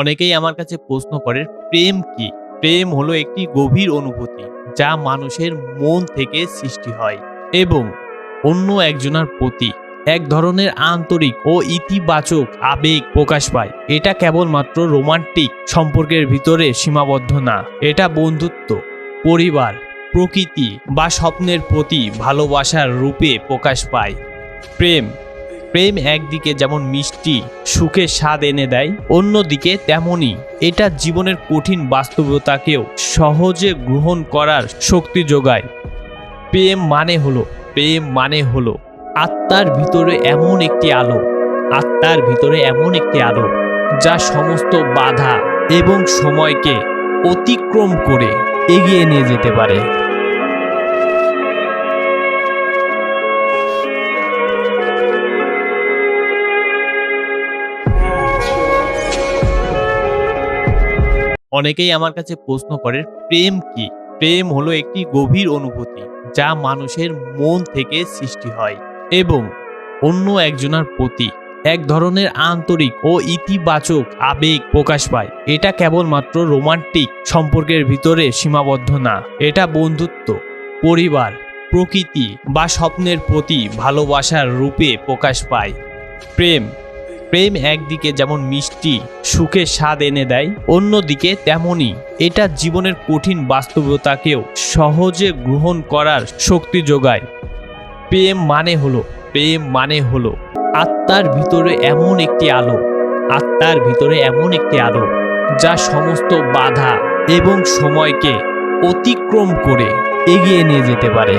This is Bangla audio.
অনেকেই আমার কাছে প্রশ্ন করে, প্রেম কি? প্রেম হলো একটি গভীর অনুভূতি যা মানুষের মন থেকে সৃষ্টি হয় এবং অন্য একজনের প্রতি এক ধরনের আন্তরিক ও ইতিবাচক আবেগ প্রকাশ পায়। এটা কেবলমাত্র রোমান্টিক সম্পর্কের ভিতরে সীমাবদ্ধ না, এটা বন্ধুত্ব, পরিবার, প্রকৃতি বা স্বপ্নের প্রতি ভালোবাসার রূপে প্রকাশ পায়। প্রেম প্রেম একদিকে যেমন মিষ্টি সুখের স্বাদ এনে দেয়, অন্যদিকে তেমনই। এটা জীবনের কঠিন বাস্তবতাকেও সহজে গ্রহণ করার শক্তি যোগায়। প্রেম মানে হলো, প্রেম মানে হলো আত্মার ভিতরে এমন একটি আলো, আত্মার ভিতরে এমন একটি আলো, যা সমস্ত বাধা এবং সময়কে অতিক্রম করে এগিয়ে নিয়ে যেতে পারে। অনেকেই আমার কাছে প্রশ্ন করে, প্রেম কি? প্রেম হলো একটি গভীর অনুভূতি যা মানুষের মন থেকে সৃষ্টি হয় এবং অন্য একজনের প্রতি এক ধরনের আন্তরিক ও ইতিবাচক আবেগ প্রকাশ পায়। এটা কেবলমাত্র রোমান্টিক সম্পর্কের ভিতরে সীমাবদ্ধ না, এটা বন্ধুত্ব, পরিবার, প্রকৃতি বা স্বপ্নের প্রতি ভালোবাসার রূপে প্রকাশ পায়। প্রেম প্রেম একদিকে যেমন মিষ্টি সুখের স্বাদ এনে দেয়, অন্যদিকে তেমনই। এটা জীবনের কঠিন বাস্তবতাকেও সহজে গ্রহণ করার শক্তি যোগায়। প্রেম মানে হলো, প্রেম মানে হলো, আত্মার ভিতরে এমন একটি আলো, আত্মার ভিতরে এমন একটি আলো, যা সমস্ত বাধা এবং সময়কে অতিক্রম করে এগিয়ে নিয়ে যেতে পারে।